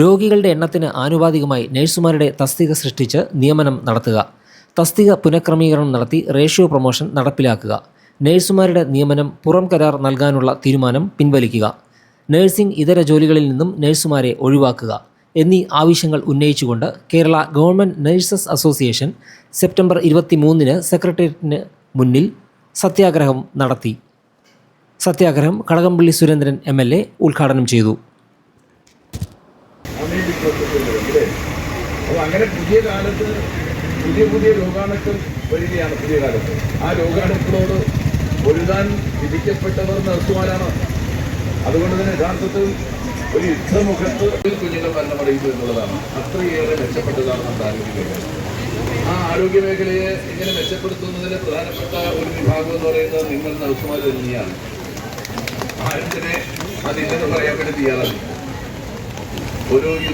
രോഗികളുടെ എണ്ണത്തിന് ആനുപാതികമായി നഴ്സുമാരുടെ തസ്തിക സൃഷ്ടിച്ച് നിയമനം നടത്തുക. തസ്തിക പുനഃക്രമീകരണം നടത്തി റേഷ്യോ പ്രൊമോഷൻ നടപ്പിലാക്കുക. നഴ്സുമാരുടെ നിയമനം പുറം കരാർ നൽകാനുള്ള തീരുമാനം പിൻവലിക്കുക. നഴ്സിംഗ് ഇതര ജോലികളിൽ നിന്നും നഴ്സുമാരെ ഒഴിവാക്കുക എന്നീ ആവശ്യങ്ങൾ ഉന്നയിച്ചുകൊണ്ട് Kerala government nurses association September ഇരുപത്തി മൂന്നിന് സെക്രട്ടേറിയറ്റിന് മുന്നിൽ സത്യാഗ്രഹം നടത്തി. സത്യാഗ്രഹം Kadakampally Surendran M L A അല്ലേ അപ്പോൾ അങ്ങനെ പുതിയ കാലത്ത് പുതിയ പുതിയ രോഗാണുക്കൾ വരികയാണ് പുതിയ കാലത്ത്. ആ രോഗാണുക്കളോട് പൊരുതാൻ വിധിക്കപ്പെട്ടവർ നഴ്സുമാരാണ്. അതുകൊണ്ട് തന്നെ യഥാർത്ഥത്തിൽ ഒരു യുദ്ധമുഖത്ത് കുഞ്ഞുങ്ങൾ മരണമടയുന്നു എന്നുള്ളതാണ്. അത്രയേറെ മെച്ചപ്പെട്ടതാണ് നമ്മുടെ ആരോഗ്യ മേഖല ആ ആരോഗ്യ മേഖലയെ ഇങ്ങനെ മെച്ചപ്പെടുത്തുന്നതിന് പ്രധാനപ്പെട്ട ഒരു വിഭാഗം എന്ന് പറയുന്നത് നിങ്ങൾ നഴ്സുമാർ തന്നെയാണ്. ആരും തന്നെ അതില്ലെന്ന് പറയാൻ വേണ്ടി തയ്യാറാണ്. ഒരു